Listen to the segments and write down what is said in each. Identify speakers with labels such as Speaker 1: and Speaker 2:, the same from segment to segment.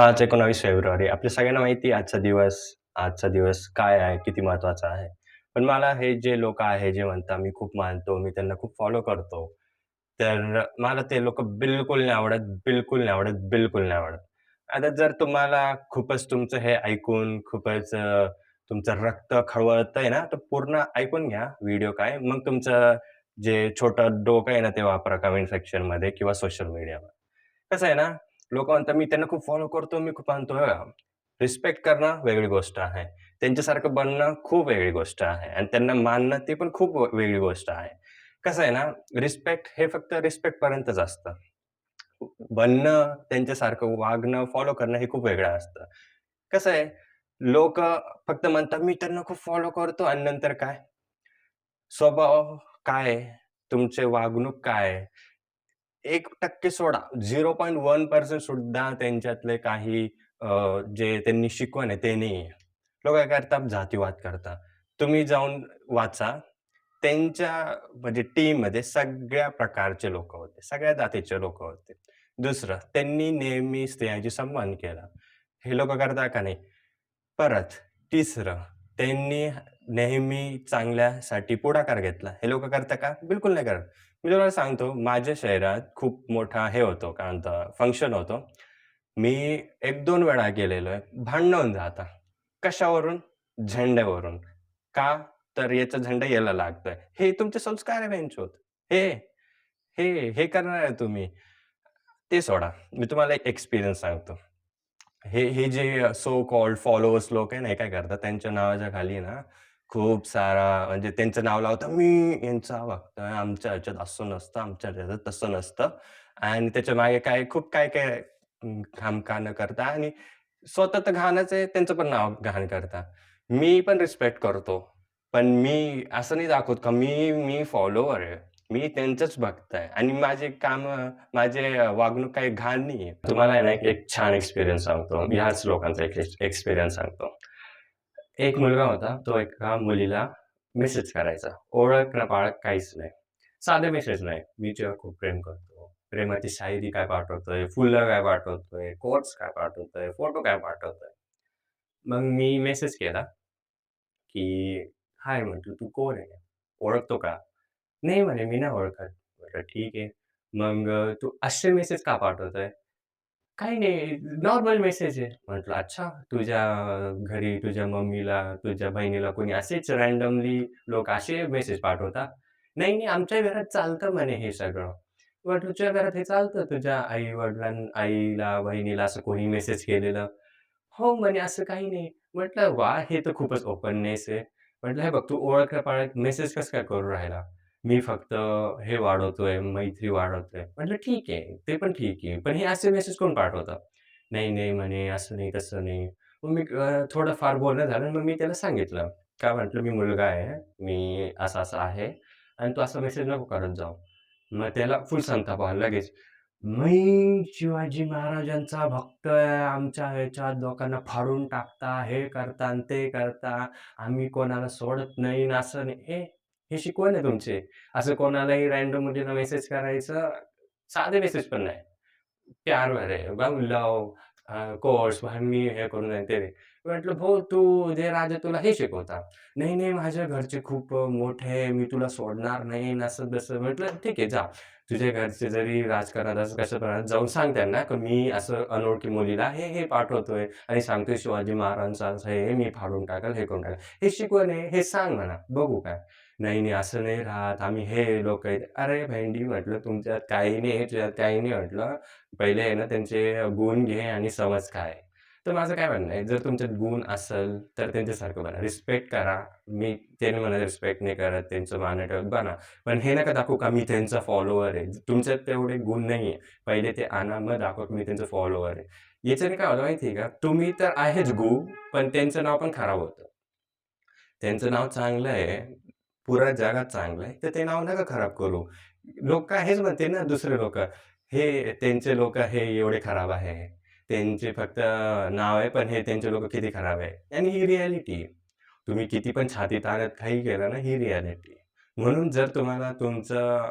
Speaker 1: आज 19 फेब्रुवारी. आपल्या सगळ्यांना माहिती आहे आजचा दिवस आजचा दिवस काय आहे, किती महत्त्वाचा आहे. पण मला हे जे लोक आहे, जे म्हणतात मी खूप मानतो, मी त्यांना खूप फॉलो करतो. तर मला ते लोक बिलकुल नाही आवडत, बिलकुल नाही आवडत, बिलकुल नाही आवडत. आता जर तुम्हाला खूपच तुमचं हे ऐकून खूपच अ, तुमचं रक्त खवळतंय ना, तर पूर्ण ऐकून घ्या व्हिडिओ काय. मग तुमचं जे छोटं डोकं आहे ना, ते वापरा कमेंट सेक्शनमध्ये किंवा सोशल मीडियावर. कसं आहे ना, लोकं म्हणतात, "मी त्यांना खूप फॉलो करतो, मी खूप मानतो." रिस्पेक्ट करणं वेगळी गोष्ट आहे. त्यांच्यासारखं बनणं खूप वेगळी गोष्ट आहे आणि त्यांना मानणं ती पण खूप व वेगळी गोष्ट आहे. कसं आहे ना, रिस्पेक्ट हे फक्त रिस्पेक्टपर्यंतच असतं. बनणं, त्यांच्यासारखं वागणं, फॉलो करणं हे खूप वेगळं असतं. कसं आहे, लोकं फक्त म्हणतात, "मी त्यांना खूप फॉलो करतो" आणि नंतर काय? स्वभाव काय आहे? तुमचे वागणूक काय आहे? 1% सोडा, 0.1% सुद्धा त्यांच्यातले काही अ, जे त्यांनी शिकवण आहे ते नाहीये. लोक काय करतात जातीवाद करतात. तुम्ही जाऊन वाचा. त्यांच्या म्हणजे टीममध्ये सगळ्या प्रकारचे लोकं होते. सगळ्या जातीचे लोकं होते. दुसरं त्यांनी नेहमी स्त्रियांशी सन्मान केला. हे लोकं करतात का नाही? परत तिसरं त्यांनी नेहमी चांगल्यासाठी पुढाकार घेतला. हे लोकं करता का? बिलकुल नाही करत. मी तुम्हाला सांगतो, माझ्या शहरात खूप मोठा हे होतो, काय म्हणतात फंक्शन होतं. मी 1-2 वेळा गेलेलो आहे. भांडणं होऊन कशावरून? झेंड्यावरून. का? तर याचा झेंडा याला लागतोय. हे तुमचे संस्कार आहे बेंचोद. हे, हे, हे करणार आहे तुम्ही. ते सोडा. मी तुम्हाला एक एक्सपिरियन्स सांगतो. हे हे जे सो कॉल्ड फॉलोअर्स लोक आहे ना, हे काय करतात त्यांच्या नावाच्या खाली ना, खूप सारा म्हणजे त्यांचं नाव लावतात, "मी यांचा आहे, आमच्या ह्याच्यात असं नसतं, आमच्या ह्याच्यात तसं नसतं." आणि त्याच्यामागे काय खूप काय-काय अं, घाणकानं करतात आणि स्वतः तर घाणच आहे, त्यांचं पण नाव घाण करतात. मी पण रिस्पेक्ट करतो. पण मी असं नाही दाखवत का मी मी फॉलोवर आहे. मी त्यांचंच भक्त आहे आणि माझे कामं, माझे अ, वागणूक काही घाण नाहीये. तुम्हाला आहे ना, एक एक छान एक्सपिरियन्स सांगतो. ह्याच लोकांचा एक एक्सपिरियन्स सांगतो. एक मुलगा होता, तो एका मुलीला मेसेज करायचा. ओळख ना पाळख काहीच नाही. साधे मेसेज नाही. "मी तुझ्या खूप प्रेम करतो." प्रेमाची शायरी काय पाठवतोय, फुलं काय पाठवतोय, कोट्स काय पाठवतोय, फोटो काय पाठवतोय. मग मी मेसेज केला, की "हाय," म्हटलं, "तू कोण आहे? ओळखतो का?" "नाही," म्हणे, "मी नाही ओळखत." म्हटलं, "ठीक आहे. मग तू असे मेसेज का पाठवतोय?" "काही नाही, नॉर्मल मेसेज आहे." म्हटलं, "अच्छा, तुझ्या घरी तुझ्या मम्मीला, तुझ्या बहिणीला कोणी असेच रँडमली लोक असे मेसेज पाठवतात?" "नाही, नाही, आमच्या घरात चालतं म्हणे हे सगळं." म्हटलं, "तुझ्या घरात हे चालतं? तुझ्या आई-वडिलां आईला, बहिणीला असं कोणी मेसेज केलेलं?" "हो," म्हणे, "असं काही नाही." म्हटलं, "वाह! हे तर खूपच ओपननेस आहे." म्हटलं, "हे बघ, तू ओळख-पाळख मेसेज कसं काय करू राहिला? मी फक्त हे वाढवतोय, मैत्री वाढवतोय." म्हटलं, "ठीक आहे, ते पण ठीक आहे. पण हे असे मेसेज कोण पाठवतात "नाही, नाही," म्हणे, "असं नाही, तसं नाही." मग मी अ, थोडंफार बोलणं झालं. मग मी त्याला सांगितलं. काय म्हटलं, "मी मुलगा आहे. मी असं-असं आहे आणि तू असं मेसेज नको करत जाऊ." मग त्याला फुल संताप आला लगेच. "मी शिवाजी महाराजांचा भक्त आहे. आमच्या ह्याच्यात लोकांना फाडून टाकता, हे करता आणि ते करता. आम्ही कोणाला सोडत नाही आणि असं नाही." ए हे शिकवण आहे तुमची. असं कोणालाही रॅन्डम मुलीला मेसेज करायचं. साधे मेसेज पण नाही. प्यार भरे, बघ लव कोर्स मी हे करून ते. म्हटलं, "भाऊ तू जे राजा तुला हे शिकवतात." "नाही, नाही, माझ्या घरचे खूप मोठे मी तुला सोडणार नाही." असं-तसं. म्हटलं, "ठीक आहे, जा. तुझ्या घरचे जरी राजकारणात असं कसं पण जाऊन सांग त्यांना, की मी असं अनोळखी मुलीला हे, हे पाठवतोय आणि सांगतोय शिवाजी महाराजांचं असं हे मी फाडून टाकल हे करून टाकल हे शिकवण आहे, हे सांग म्हणा, बघू काय." "नाही, नाही, असं नाही राहत. आम्ही हे लोक आहेत." "अरे भेंडी," म्हटलं, "तुमच्यात काही नाही, तुझ्यात काही नाही." म्हटलं. "पहिले आहे ना त्यांचे गुण घे आणि समज काय तर माझं काय म्हणणं आहे, जर तुमच्यात गुण असेल, तर त्यांच्यासारखं बना. रिस्पेक्ट करा. मी ते नाही म्हणत रिस्पेक्ट नाही करत, त्यांचं मानं ठेवत बना. पण हे नका दाखवू का मी त्यांचा फॉलोवर आहे. तुमच्यात तेवढे गुण नाहीये. पहिले ते आणा, मग दाखवा की मी त्यांचा फॉलोवर आहे. याच्याने काय होतं माहिती आहे का? तुम्ही तर आहेच गू, पण त्यांचं नाव पण खराब होतं. त्यांचं नाव चांगलं आहे, पुऱ्या जगात चांगलं आहे, तर ते नाव नका खराब करू. लोकं हेच म्हणतील ना दुसरे लोकं, "हे त्यांचे लोकं हे एवढे खराब आहे. त्यांचे फक्त नाव आहे, पण हे त्यांचे लोक किती खराब आहे." आणि ही रियालिटी आहे. तुम्ही किती पण छाती ताणत काही केलं ना, ही रियालिटी म्हणून जर तुम्हाला तुमचं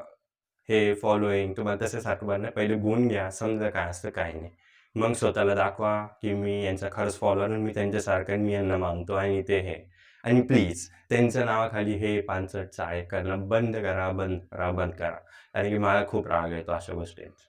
Speaker 1: हे फॉलोइंग तुम्हाला तसं साठवायला पहिले गुण घ्या, समजा काय असतं काय नाही. मग स्वतःला दाखवा, की मी यांचा खरंच फॉलोअर मी त्यांच्यासारखं मी यांना मानतो आणि ते हे आणि प्लीज त्यांच्या नावाखाली हे पानसट चाळे करणं बंद करा, बंद करा, बंद करा. कारण की मला खूप राग येतो अशा गोष्टींचा.